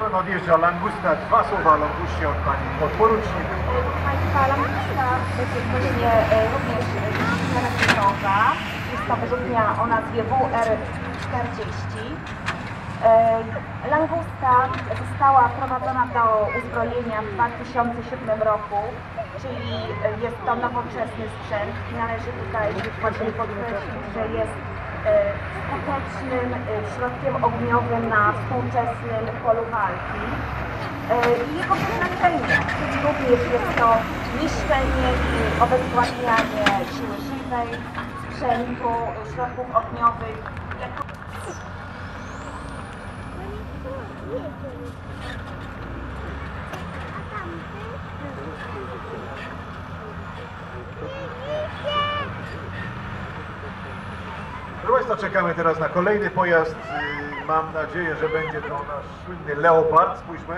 Langusia, Langusta. Dwa słowa o Langustie od Pani podporucznik. Państwa, Langusta jest wyróżnienie e, również charakterowa. Jest to wyrzutnia o nazwie WR40. E, Langusta została wprowadzona do uzbrojenia w 2007 roku, czyli e, jest to nowoczesny sprzęt i należy tutaj właśnie podkreślić, że jest e, skutecznym e, środkiem ogniowym na współczesnym polu walki. E, I jego przeznaczenie, również jest to niszczenie i obezwładnianie siły żywej, sprzętu, środków ogniowych, Państwa, czekamy teraz na kolejny pojazd. Y, Mam nadzieję, że będzie to nasz słynny Leopard. Spójrzmy.